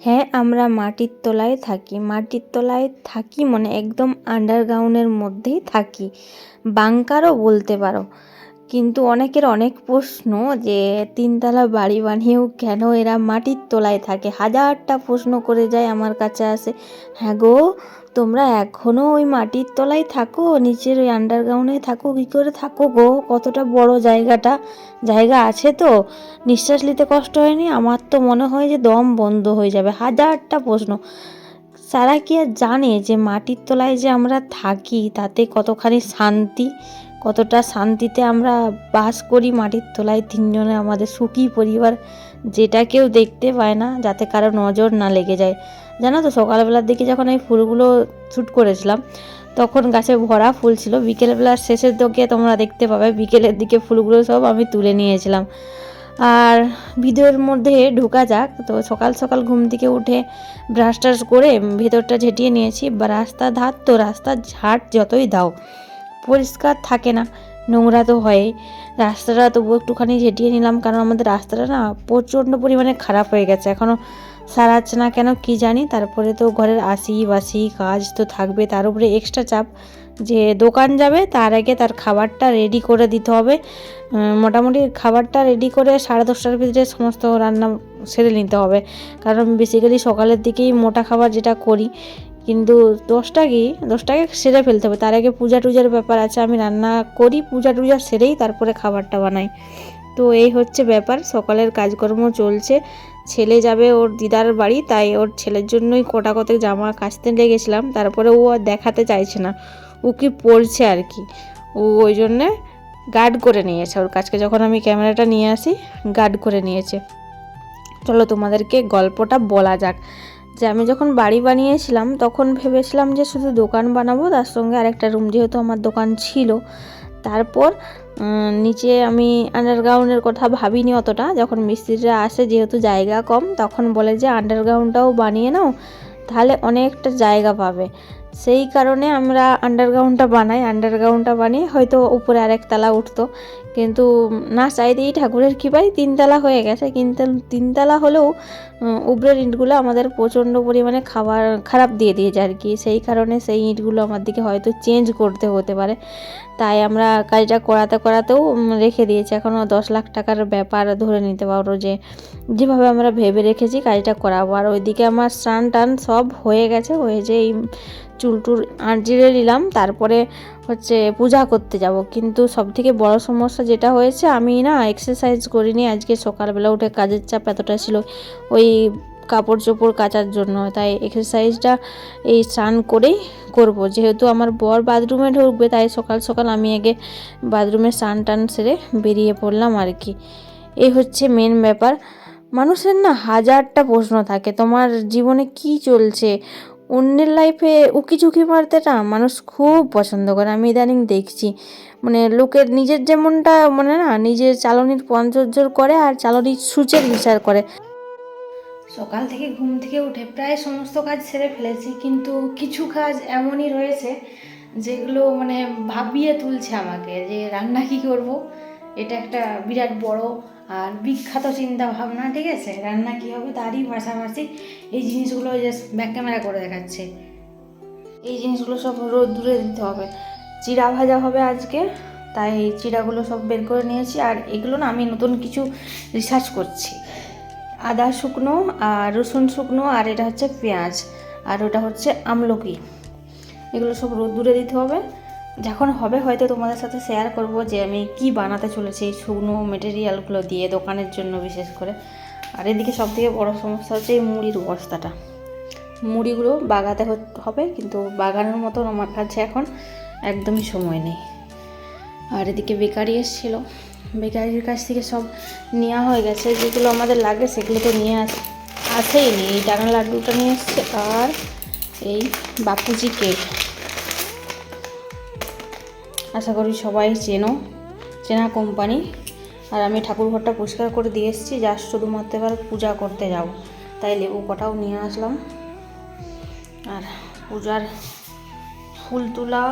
হ্যাঁ আমরা মাটির তলায় থাকি। মাটির তলায় থাকি মানে একদম আন্ডারগ্রাউন্ডের মধ্যেই থাকি। বাংকারও বলতে পারো। কিন্তু অনেকের অনেক প্রশ্ন যে, তিনতলা বাড়ি বানিয়েও কেন এরা মাটির তলায় থাকে? হাজারটা প্রশ্ন করে যায় আমার কাছে আসে। হ্যাঁ গো তোমরা এখনও ওই মাটির তলায় থাকো, নিচের ওই আন্ডারগ্রাউন্ডে থাকো, কী করে থাকো গো? কতটা বড় জায়গাটা, জায়গা আছে তো? নিঃশ্বাস নিতে কষ্ট হয়নি? আমার তো মনে হয় যে দম বন্ধ হয়ে যাবে। হাজারটা প্রশ্ন। সারা কি আর জানে যে মাটির তলায় যে আমরা থাকি, তাতে কতখানি শান্তি, কতটা শান্তিতে আমরা বাস করি মাটির তলায় তিনজনে, আমাদের সুখী পরিবার, যেটা কেউ দেখতে পায় না, যাতে কারও নজর না লেগে যায়। জানো তো, সকালবেলার দিকে যখন আমি ফুলগুলো শ্যুট করেছিলাম, তখন গাছে ভরা ফুল ছিল। বিকেলবেলার শেষের দিকে তোমরা দেখতে পাবে, বিকেলের দিকে ফুলগুলো সব আমি তুলে নিয়েছিলাম। আর ভিডিওর মধ্যে ঢোকা যাক, তো সকাল সকাল ঘুম থেকে উঠে ব্রাশ টাশ করে ভেতরটা ঝেঁটিয়ে নিয়েছি। বা রাস্তা ধার তো, রাস্তার ঝাট যতই দাও, পরিষ্কার থাকে না, নোংরা তো হয়ই। রাস্তাটা তবু একটুখানি ঝেঁটিয়ে নিলাম, কারণ আমাদের রাস্তাটা না প্রচণ্ড পরিমাণে খারাপ হয়ে গেছে। এখনও সারাচ্ছে না কেন কি জানি, তারপরে তো ঘরের আসি বাসি কাজ তো থাকবে, তার উপরে এক্সট্রা চাপ যে দোকান যাবে, তার আগে তার খাবারটা রেডি করে দিতে হবে। মোটামুটি খাবারটা রেডি করে সাড়ে দশটার ভিতরে সমস্ত রান্না সেরে নিতে হবে। কারণ বেসিক্যালি সকালের দিকেই মোটা খাবার যেটা করি, কিন্তু দশটা কি দশটাকে সেরে ফেলতে হবে। তার আগে পূজা টুজার ব্যাপার আছে, আমি রান্না করি, পূজা টুজা সেরেই তারপরে খাবারটা বানাই। তো এই হচ্ছে ব্যাপার, সকালের কাজকর্ম চলছে, ছেলে যাবে ওর দিদার বাড়ি, তাই ওর ছেলের জন্যই কোটা কতক জামা কাচতে লেগেছিলাম তারপরে ও আর দেখাতে চাইছে না, ও কি পড়ছে আর কি, ও ওই জন্যে গার্ড করে নিয়েছে, ওর কাছকে যখন আমি ক্যামেরাটা নিয়ে আসি গার্ড করে নিয়েছে। চলো তোমাদেরকে গল্পটা বলা যাক, যে আমি যখন বাড়ি বানিয়েছিলাম, তখন ভেবেছিলাম যে শুধু দোকান বানাবো, তার সঙ্গে আরেকটা রুম যেহেতু আমার দোকান ছিল, তারপর নিচে আমি আন্ডারগ্রাউন্ডের কথা ভাবিনি অতটা। যখন মিস্ত্রিরা আসে, যেহেতু জায়গা কম, তখন বলে যে আন্ডারগ্রাউন্ডটাও বানিয়ে নাও, তাহলে অনেকটা জায়গা পাবে। সেই কারণে আমরা আন্ডারগ্রাউন্ডটা বানাই আন্ডারগ্রাউন্ডটা বানিয়ে হয়তো উপরে আরেক তালা উঠতো। কিন্তু না চাইতেই ঠাকুরের কৃপায় তিনতলা হয়ে গেছে। কিন্তু তিনতলা হলেও উম, উপরের ইঁটগুলো আমাদের প্রচণ্ড পরিমাণে খাবার খারাপ দিয়ে দিয়েছে আর কি। সেই কারণে সেই ইঁটগুলো আমার দিকে হয়তো চেঞ্জ করতে হতে পারে। তাই আমরা কাজটা করাতে করাতেও রেখে দিয়েছি। এখনও দশ লাখ টাকার ব্যাপার ধরে নিতে পারো যে যেভাবে আমরা ভেবে রেখেছি কাজটা করাবো। আর ওইদিকে আমার স্নান টান সব হয়ে গেছে। হয়ে যে এই চুল টুল আঁচিড়ে নিলাম, তারপরে হচ্ছে পূজা করতে যাব। কিন্তু সব থেকে বড় সমস্যা যেটা হয়েছে, আমি না এক্সারসাইজ করিনি আজকে সকালবেলা উঠে কাজের চাপ এতটা ছিল ওই কাপড় চোপড় কাচার জন্য। তাই এক্সারসাইজটা এই স্নান করেই করব। যেহেতু আমার বর বাথরুমে ঢুকবে, তাই সকাল সকাল আমি আগে বাথরুমে স্নান টান সেরে বেরিয়ে পড়লাম আর কি। এই হচ্ছে মেন ব্যাপার। মানুষের না হাজারটা প্রশ্ন থাকে, তোমার জীবনে কি চলছে? অন্যের লাইফে উকি ঝুঁকি মারতে না মানুষ খুব পছন্দ করে। আমি ইদানিং দেখছি মানে লোকের নিজের যেমনটা মানে না, নিজের চালনির পঞ্চর্যর করে আর চালনির সূচের বিচার করে। সকাল থেকে ঘুম থেকে উঠে প্রায় সমস্ত কাজ সেরে ফেলেছি, কিন্তু কিছু কাজ এমনই রয়েছে যেগুলো মানে ভাবিয়ে তুলছে আমাকে যে রান্না কী করব, এটা একটা বিরাট বড় আর বিখ্যাত চিন্তা ভাবনা ঠিক আছে? রান্না কী হবে, তারই পাশাপাশি এই জিনিসগুলো যে ব্যাক ক্যামেরা করে দেখাচ্ছে। এই জিনিসগুলো সব রোদ দূরে দিতে হবে। চিড়া ভাজা হবে আজকে, তাই চিড়াগুলো সব বের করে নিয়েছি। আর এগুলো না আমি নতুন কিছু রিসার্চ করছি। আদা শুকনো আর রসুন শুকনো আর এটা হচ্ছে পেঁয়াজ। আর ওটা হচ্ছে আমলকি। এগুলো সব রোদ্দুরে দিতে হবে। যখন হবে হয়তো তোমাদের সাথে শেয়ার করব যে আমি কি বানাতে চলেছি এই শুকনো মেটেরিয়ালগুলো দিয়ে দোকানের জন্য বিশেষ করে। আর এদিকে সব থেকে বড়ো সমস্যা হচ্ছে এই মুড়ির বস্তাটা। মুড়িগুলো বাগাতে হবে, কিন্তু বাগানোর মতন আমার কাছে এখন একদমই সময় নেই। আর এদিকে বেকারি এসেছিল। বেকারির কাছ থেকে সব নেওয়া হয়ে গেছে। যেগুলো আমাদের লাগে সেগুলো তো নিয়ে আস আসেই নি। এই ডানা লাড্ডুটা নিয়ে এসছে আর এই বাপুজি কেক আশা করি সবাই চেনো, চেনা কোম্পানি আর আমি ঠাকুরঘরটা পরিষ্কার করে দিয়ে এসেছি, যা শুধুমাত্র এবার পূজা করতে যাব। তাই লেবু কটাও নিয়ে আসলাম। আর পূজার ফুল তোলা,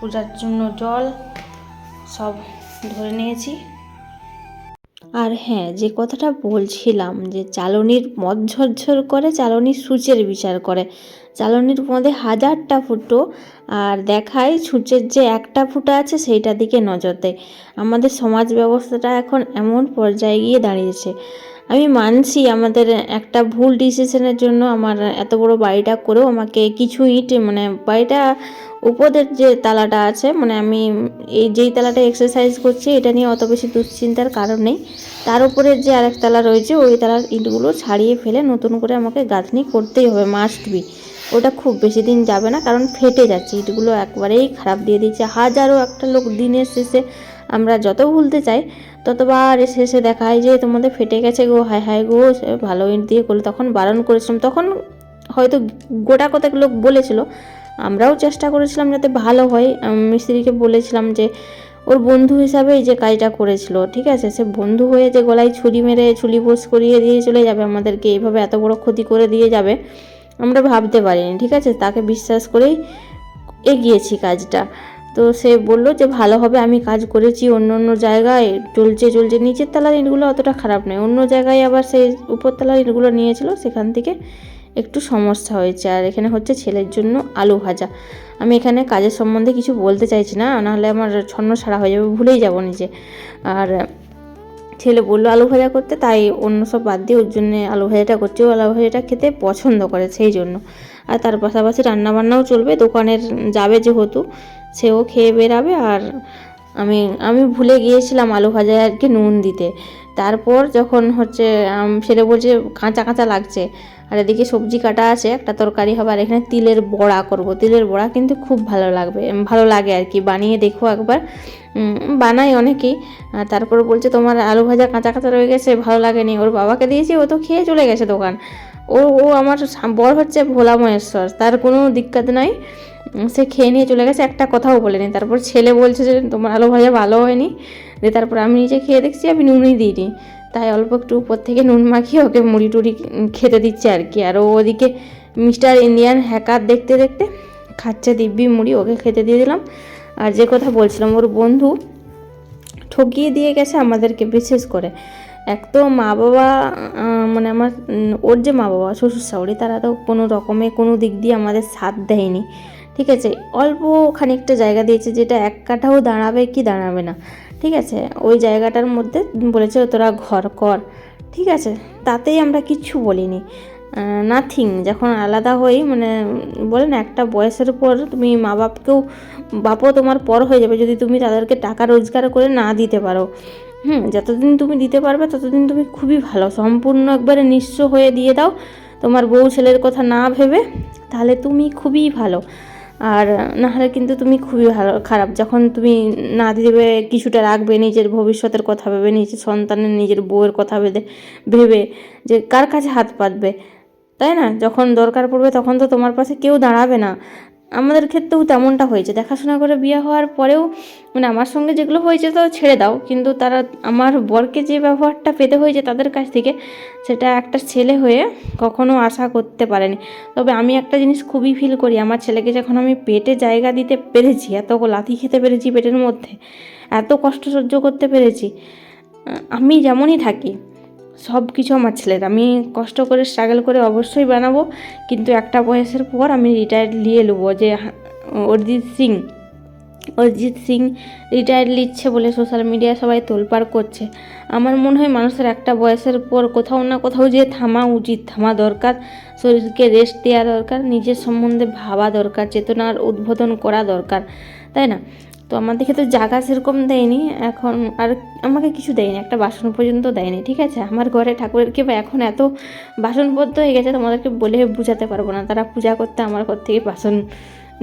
পূজার জন্য জল সব ধরে নিয়েছি। আর হ্যাঁ যে কথাটা বলছিলাম যে চালনির মদ ঝরঝর করে, চালনির সূচের বিচার করে। চালনির মধ্যে হাজারটা ফুটো আর দেখায় সূচের যে একটা ফুটা আছে সেইটা দিকে নজর দেয়। আমাদের সমাজ ব্যবস্থাটা এখন এমন পর্যায়ে গিয়ে দাঁড়িয়েছে। আমি মানছি আমাদের একটা ভুল ডিসিশনের জন্য আমার এত বড় বাড়িটা করেও আমাকে কিছু ইট মানে বাড়িটা উপরের যে তালাটা আছে মানে আমি এই যেই তালাটা এক্সারসাইজ করছি, এটা নিয়ে অত বেশি দুশ্চিন্তার কারণ নেই। তার উপরে যে আরেক তালা রয়েছে, ওই তালার ইটগুলো ছাড়িয়ে ফেলে নতুন করে আমাকে গাঁথনি করতেই হবে মাস্ট বি ওটা খুব বেশি দিন যাবে না, কারণ ফেটে যাচ্ছে, ইটগুলো একবারেই খারাপ দিয়ে দিচ্ছে। হাজারো একটা লোক দিনের শেষে আমরা যত ভুলতে চাই ততবার এসে এসে দেখায় যে তোমাদের ফেটে গেছে গো, হায় হায় গো ভালো ইট দিয়ে করলে। তখন বারণ করেছিলাম। তখন হয়তো গোটা কতক লোক বলেছিল। আমরাও চেষ্টা করেছিলাম যাতে ভালো হয়। মিস্ত্রিকে বলেছিলাম যে, ওর বন্ধু হিসাবে এই যে কাজটা করেছিল, ঠিক আছে? সে বন্ধু হয়ে যে গলায় ছুরি মেরে ছুলি পোষ করিয়ে দিয়ে চলে যাবে আমাদেরকে এইভাবে এত বড় ক্ষতি করে দিয়ে যাবে, আমরা ভাবতে পারিনি, ঠিক আছে? তাকে বিশ্বাস করেই এগিয়েছি কাজটা। তো সে বলল যে, ভালো হবে, আমি কাজ করেছি অন্য অন্য জায়গায়, চলছে চলছে। নিচের তলার ইটগুলো অতটা খারাপ নয়। অন্য জায়গায় আবার সেই উপরতলার ইটগুলো নিয়েছিল, সেখান থেকে একটু সমস্যা হয়েছে। আর এখানে হচ্ছে ছেলের জন্য আলু ভাজা। আমি এখানে কাজের সম্বন্ধে কিছু বলতে চাইছি না, নাহলে আমার ছন্ন সারা হয়ে যাবে, ভুলেই যাব নিজে। আর ছেলে বলল, আলু ভাজা করতে? তাই অন্য সব বাদ দিয়ে ওর জন্য আলু ভাজাটা করছে। ও আলু ভাজাটা খেতে পছন্দ করে, সেই জন্য। আর তার পাশাপাশি রান্নাবান্নাও চলবে, দোকানের যাবে যেহেতু। সেও খেয়ে বেরাবে আর আমি আমি ভুলে গিয়েছিলাম আলু ভাজায় আর কি নুন দিতে। তারপর যখন হচ্ছে সেটা বলছে কাঁচা কাঁচা লাগছে। আর এদিকে সবজি কাটা আছে, একটা তরকারি হবে আর এখানে তিলের বড়া করব। তিলের বড়া কিন্তু খুব ভালো লাগবে, ভালো লাগে আর কি, বানিয়ে দেখো একবার। বানাই অনেকেই। তারপর বলছে, তোমার আলু ভাজা কাঁচা কাঁচা রয়ে গেছে, ভালো লাগেনি। ওর বাবাকে দিয়েছি, ও তো খেয়ে চলে গেছে দোকান। ও ও আমার বর হচ্ছে ভোলা মহেশ্বর, তার কোনো দিক্কত নাই। সে খেয়ে নিয়ে চলে গেছে, একটা কথাও বলেনি। তারপর ছেলে বলছে যে, তোমার আলু ভাজা ভালো হয়নি। দিয়ে তারপর আমি নিজে খেয়ে দেখছি, আমি নুনই দিইনি। তাই অল্প একটু উপর থেকে নুন মাখিয়ে ওকে মুড়ি টুড়ি খেতে দিচ্ছে আর কি। আর ওদিকে মিস্টার ইন্ডিয়ান হ্যাকার দেখতে দেখতে খাচ্ছে দিব্যি মুড়ি, ওকে খেতে দিয়ে দিলাম। আর যে কথা বলছিলাম, ওর বন্ধু ঠকিয়ে দিয়ে গেছে আমাদেরকে বিশেষ করে। এক তো মা বাবা মানে আমার ওর যে মা বাবা শ্বশুর শাশুড়ি তারা তো কোনো রকমে কোনো দিক দিয়ে আমাদের সাথ দেয়নি। ঠিক আছে? অল্প খানিকটা জায়গা দিয়েছে যেটা এক কাঠাও দাঁড়াবে কি দাঁড়াবে না। ঠিক আছে? ওই জায়গাটার মধ্যে বলেছে তোরা ঘর কর। ঠিক আছে? তাতেই আমরা কিচ্ছু বলিনি। নাথিং যখন আলাদা হই মানে বলে না, একটা বয়সের পর তুমি মা বাপকেও বাপও তোমার পর হয়ে যাবে যদি তুমি তাদেরকে টাকা রোজগার করে না দিতে পারো। হুম, যতদিন তুমি দিতে পারবে, ততদিন তুমি খুবই ভালো। সম্পূর্ণ একবারে নিঃস্ব হয়ে দিয়ে দাও। তোমার বউ ছেলের কথা না ভেবে, তাহলে তুমি খুবই ভালো। আর নাহলে কিন্তু তুমি খুবই ভালো, খারাপ। যখন তুমি না দিবে কিছুটা রাখবে নিজের ভবিষ্যতের কথা ভেবে, নিজের সন্তানের, নিজের বউয়ের কথা ভেবে ভেবে যে কার কাছে হাত পাতবে, তাই না? যখন দরকার পড়বে তখন তো তোমার পাশে কেউ দাঁড়াবে না। আমাদের ক্ষেত্রেও তেমনটা হয়েছে। দেখাশোনা করে বিয়ে হওয়ার পরেও মানে আমার সঙ্গে যেগুলো হয়েছে তো ছেড়ে দাও, কিন্তু তারা আমার বরকে যে ব্যবহারটা পেতে হয়েছে তাদের কাছ থেকে সেটা একটা ছেলে হয়ে কখনো আশা করতে পারেনি। তবে আমি একটা জিনিস খুবই ফিল করি, আমার ছেলেকে যখন আমি পেটে জায়গা দিতে পেরেছি, এত লাথি খেতে পেরেছি পেটের মধ্যে, এত কষ্ট সহ্য করতে পেরেছি আমি যেমনই থাকি সব কিছু আমার ছেলের। আমি কষ্ট করে স্ট্রাগল করে অবশ্যই বানাবো, কিন্তু একটা বয়সের পর আমি রিটায়ার নিয়ে নেব যে অরিজিৎ সিং। অরিজিৎ সিং রিটায়ার নিচ্ছে বলে সোশ্যাল মিডিয়ায় সবাই তোলপাড় করছে। আমার মনে হয় মানুষের একটা বয়সের পর কোথাও না কোথাও যে থামা উচিত, থামা দরকার। শরীরকে রেস্ট দেওয়া দরকার, নিজের সম্বন্ধে ভাবা দরকার, চেতনার উদ্বোধন করা দরকার, তাই না? তো আমাদের ক্ষেত্রে জায়গা সেরকম দেয়নি, এখন আর আমাকে কিছু দেয়নি, একটা বাসন পর্যন্ত দেয়নি, ঠিক আছে? আমার ঘরে ঠাকুরের কৃপা এখন এত বাসনবদ্ধ হয়ে গেছে, তোমাদেরকে বলে বোঝাতে পারব না। তারা পূজা করতে আমার ঘর থেকে বাসন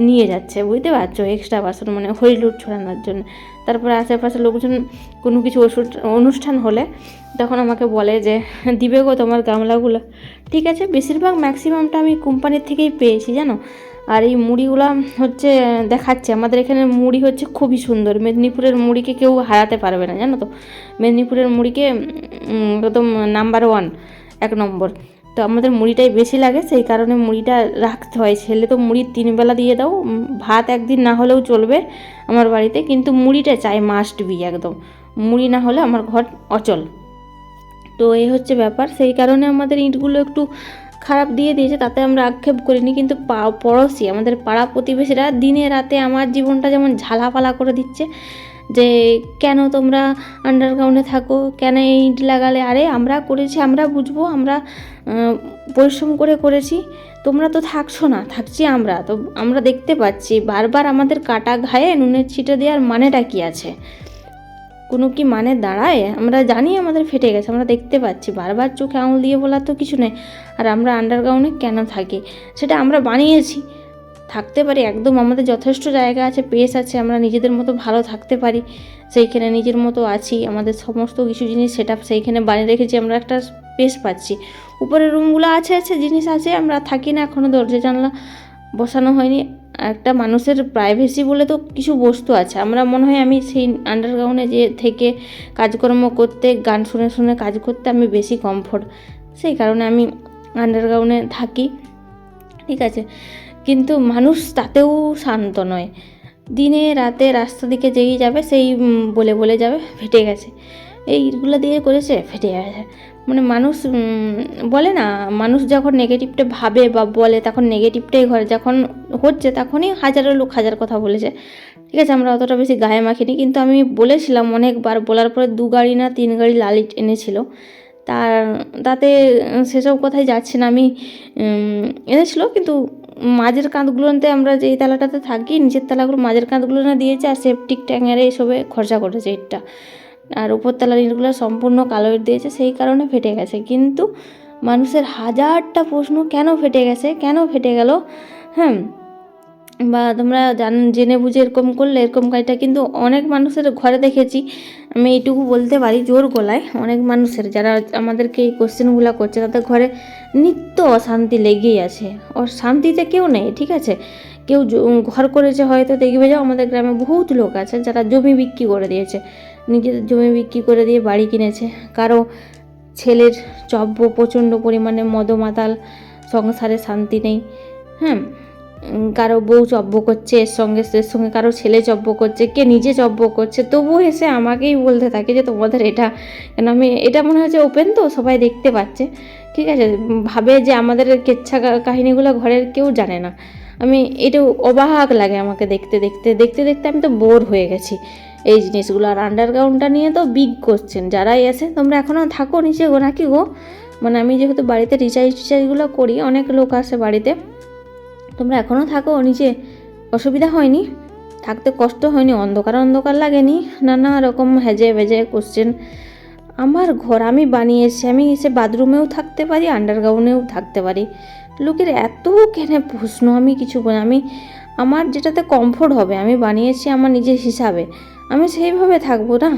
নিয়ে যাচ্ছে, বুঝতে পারছ? এক্সট্রা বাসন মানে হরিলুট ছড়ানোর জন্য। তারপরে আশেপাশে লোকজন কোনো কিছু ওষুধ, অনুষ্ঠান হলে তখন আমাকে বলে যে, দিবে গো তোমার গামলাগুলো। ঠিক আছে? বেশিরভাগ ম্যাক্সিমামটা আমি কোম্পানির থেকেই পেয়েছি, জানো? আর এই মুড়িগুলো হচ্ছে, দেখাচ্ছে। আমাদের এখানে মুড়ি হচ্ছে খুবই সুন্দর। মেদিনীপুরের মুড়িকে কেউ হারাতে পারবে না, জানো তো? মেদিনীপুরের মুড়িকে একদম নাম্বার ওয়ান এক নম্বর। তো আমাদের মুড়িটাই বেশি লাগে, সেই কারণে মুড়িটা রাখতে হয়। ছেলে তো মুড়ি তিনবেলা দিয়ে দাও ভাত একদিন না হলেও চলবে আমার বাড়িতে, কিন্তু মুড়িটা চাই মাস্ট বি একদম। মুড়ি না হলে আমার ঘর অচল। তো এই হচ্ছে ব্যাপার। সেই কারণে আমাদের ইঁটগুলো একটু খারাপ দিয়ে দিয়েছে, তাতে আমরা আক্ষেপ করিনি। কিন্তু পড়োশি, আমাদের পাড়া প্রতিবেশীরা দিনে রাতে আমার জীবনটা যেমন ঝালাপালা করে দিচ্ছে যে, কেন তোমরা আন্ডারগ্রাউন্ডে থাকো? কেন ইট লাগালে? আরে, আমরা করেছি, আমরা বুঝব, আমরা পরিশ্রম করে করেছি। তোমরা তো থাকছো না, থাকছি আমরা। তো আমরা দেখতে পাচ্ছি, বারবার আমাদের কাটা ঘায়ে নুনের ছিটে দেওয়ার মানেটা কি আছে? কোনো কি মানে দাঁড়ায়? আমরা জানি আমাদের ফেটে গেছে, আমরা দেখতে পাচ্ছি। বারবার চোখে আঙুল দিয়ে বলার তো কিছু নেই। আর আমরা আন্ডারগ্রাউন্ডে কেন থাকি? সেটা আমরা বানিয়েছি। থাকতে পারি, একদম আমাদের যথেষ্ট জায়গা আছে পেস আছে, আমরা নিজেদের মতো ভালো থাকতে পারি। সেইখানে নিজের মতো আছি, আমাদের সমস্ত কিছু জিনিস সেটা সেইখানে বানিয়ে রেখেছি, আমরা একটা স্পেস পাচ্ছি। উপরের রুমগুলো আছে আছে, জিনিস আছে, আমরা থাকি না এখনও দরজা জানলা বসানো হয়নি। একটা মানুষের প্রাইভেসি বলে তো কিছু বস্তু আছে। আমরা মনে হয় আমি সেই আন্ডারগ্রাউন্ডে যে থেকে কাজকর্ম করতে, গান শুনে শুনে কাজ করতে আমি বেশি কমফোর্ট সেই কারণে আমি আন্ডারগ্রাউন্ডে থাকি। ঠিক আছে? কিন্তু মানুষ তাতেও শান্ত নয়। দিনে রাতে রাস্তা দিকে যেই যাবে, সেই বলে বলে যাবে, ফেটে গেছে। এইগুলো দিয়ে করেছে, ফেটে গেছে। মানে মানুষ বলে না, মানুষ যখন নেগেটিভটা ভাবে বা বলে তখন নেগেটিভটাই ঘরে, যখন হচ্ছে তখনই হাজারো লোক হাজার কথা বলেছে। ঠিক আছে, আমরা অতটা বেশি গায়ে মাখিনি, কিন্তু আমি বলেছিলাম অনেকবার, বলার পরে দু গাড়ি না তিন গাড়ি লালিট এনেছিল। তার, তাতে সেসব কথাই যাচ্ছে না, আমি এনেছিল, কিন্তু মাঝের কাঁধগুলোতে আমরা যেই তালাটাতে থাকি, নিচের তালাগুলো মাঝের কাঁধগুলো না দিয়েছে, আর সেপটিক ট্যাঙের এসবে খরচা করেছে ইটটা। আর উপর তালার ইটগুলো সম্পূর্ণ কালো ইট দিয়েছে, সেই কারণে ফেটে গেছে। কিন্তু মানুষের হাজারটা প্রশ্ন, কেন ফেটে গেছে? কেন ফেটে গেল? হ্যাঁ বা তোমরা জান, জেনে বুঝে এরকম করলে এরকম কাজটা কিন্তু অনেক মানুষের ঘরে দেখেছি। আমি এইটুকু বলতে পারি জোর গলায়, অনেক মানুষের যারা আমাদেরকে এই কোশ্চেনগুলো করছে, তাদের ঘরে নিত্য অশান্তি লেগেই আছে। অশান্তিতে কেউ নেই, ঠিক আছে? কেউ ঘর করেছে হয়তো, দেখবে যাও আমাদের গ্রামে বহুত লোক আছে যারা জমি বিক্রি করে দিয়েছে। নিজেদের জমি বিক্রি করে দিয়ে বাড়ি কিনেছে। কারও ছেলের চব্য প্রচণ্ড পরিমাণে মদমাতাল সংসারে শান্তি নেই। হ্যাঁ কারও বউ চব্য করছে, এর সঙ্গে এর সঙ্গে কারও ছেলে চব্য করছে, কে নিজে চব্য করছে, তবুও এসে আমাকেই বলতে থাকে যে তোমাদের এটা, কেন আমি, এটা মনে হচ্ছে ওপেন তো, সবাই দেখতে পাচ্ছে। ঠিক আছে, ভাবে যে আমাদের কেচ্ছা কাহিনীগুলো ঘরের কেউ জানে না। আমি, এটা অবাক লাগে আমাকে দেখতে দেখতে দেখতে দেখতে আমি তো বোর হয়ে গেছি। এই জিনিসগুলো। আর আন্ডারগ্রাউন্ডটা নিয়ে তো বিগ কোশ্চেন যারাই এসে তোমরা এখনও থাকো নিচে গো, নাকি গো? মানে আমি যেহেতু বাড়িতে রিচার্জ টিচার্জগুলো করি, অনেক লোক আসে বাড়িতে। তোমরা এখনও থাকো নিচে। অসুবিধা হয়নি। থাকতে কষ্ট হয়নি, অন্ধকার অন্ধকার লাগেনি। নানা রকম হেজে বেজে কোশ্চেন আমার ঘর আমি বানিয়েছি, আমি এসে বাথরুমেও থাকতে পারি আন্ডারগ্রাউন্ডেও থাকতে পারি। লোকের এত কেন প্রশ্ন, আমি কিছু বলি আমি, আমার যেটাতে কমফোর্ট হবে, আমি বানিয়েছি আমার নিজের হিসাবে। আমি সেইভাবে থাকব না।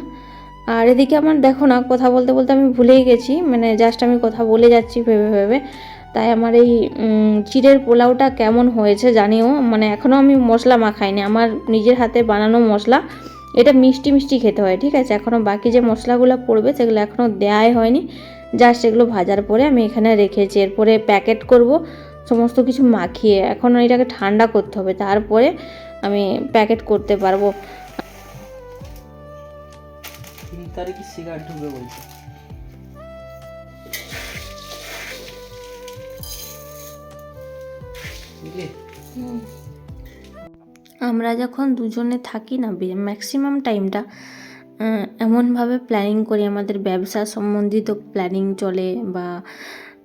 আর এদিকে আমার দেখো না, কথা বলতে বলতে আমি ভুলেই গেছি মানে জাস্ট আমি কথা বলে যাচ্ছি ভেবে ভেবে। তাই আমার এই চিড়ের পোলাওটা কেমন হয়েছে জানিও। মানে এখনও আমি মশলা মাখাইনি, আমার নিজের হাতে বানানো মশলা। এটা মিষ্টি মিষ্টি খেতে হয়, ঠিক আছে? এখনও বাকি যে মশলাগুলো পড়বে, সেগুলো এখনও দেওয়াই হয়নি। জাস্ট এগুলো ভাজার পরে আমি এখানে রেখেছি। এরপরে প্যাকেট করব, সমস্ত কিছু মাখিয়ে। এখন এটাকে ঠান্ডা করতে হবে, তারপরে আমি প্যাকেট করতে পারব। তারিখে সিগারেট ঢুকবে বলছে। আমরা যখন দুজনে থাকি না ম্যাক্সিমাম টাইমটা এমনভাবে প্ল্যানিং করি আমাদের ব্যবসা সম্বন্ধিত প্ল্যানিং চলে বা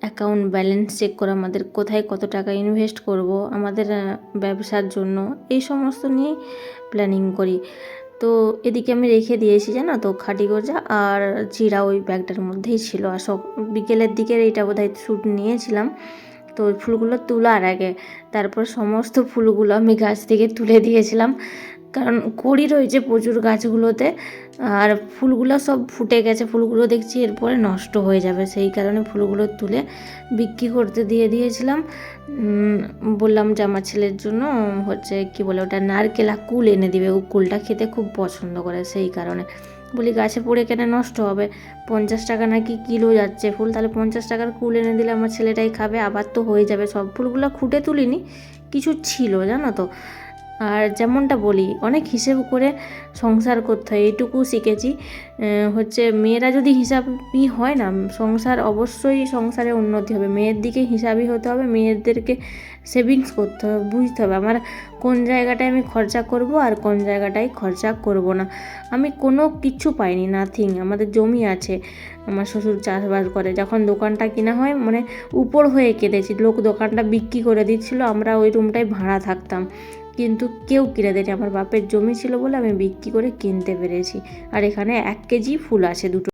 অ্যাকাউন্ট ব্যালেন্স চেক করে আমাদের কোথায় কত টাকা ইনভেস্ট করব আমাদের ব্যবসার জন্য এই সমস্ত নিয়েই প্ল্যানিং করি। তো এদিকে আমি রেখে দিয়েছি জানো তো খাটি গজা আর জিরা ওই ব্যাগটার মধ্যেই ছিল আর সব বিকেলের দিকে এইটা বোধ হয় শ্যুট নিয়েছিলাম। তো ওই ফুলগুলো তোলার আগে তারপর সমস্ত ফুলগুলো আমি গাছ থেকে তুলে দিয়েছিলাম। কারণ কড়ি রয়েছে প্রচুর গাছগুলোতে আর ফুলগুলো সব ফুটে গেছে, ফুলগুলো দেখছি এরপরে নষ্ট হয়ে যাবে। সেই কারণে ফুলগুলো তুলে বিক্রি করতে দিয়ে দিয়েছিলাম। বললাম যে আমার ছেলের জন্য হচ্ছে কি বলে ওটা নারকেল কুল এনে দিবে। ও কুলটা খেতে খুব পছন্দ করে সেই কারণে। বলি গাছে পড়ে কেন নষ্ট হবে? পঞ্চাশ টাকা নাকি কিলো যাচ্ছে ফুল, তাহলে পঞ্চাশ টাকার কুল এনে দিলে আমার ছেলেটাই খাবে। আবার তো হয়ে যাবে সব। ফুলগুলো খুঁটে তুলিনি, কিছু ছিল জানো তো। আর যেমনটা বলি, অনেক হিসেব করে সংসার করতে হয়, এইটুকু শিখেছি। হচ্ছে মেয়েরা যদি হিসাবই হয় না, সংসার অবশ্যই সংসারে উন্নতি হবে। মেয়ের দিকে হিসাবই হতে হবে, মেয়েদেরকে সেভিংস করতে হবে, বুঝতে হবে আমার কোন জায়গাটায় আমি খরচা করব আর কোন জায়গাটায় খরচা করব না। আমি কোনো কিছু পাইনি নাথিং আমাদের জমি আছে, আমার শ্বশুর চাষবাস করে, যখন দোকানটা কিনা হয় মানে উপর হয়ে কেঁদেছি লোক দোকানটা বিক্রি করে দিচ্ছিল, আমরা ওই রুমটায় ভাড়া থাকতাম। কিন্তু কেউ কিনে দেয়নি। আমার বাপের জমি ছিল বলে আমি বিক্রি করে কিনতে পেরেছি। আর এখানে এক কেজি ফুল আছে দুটো।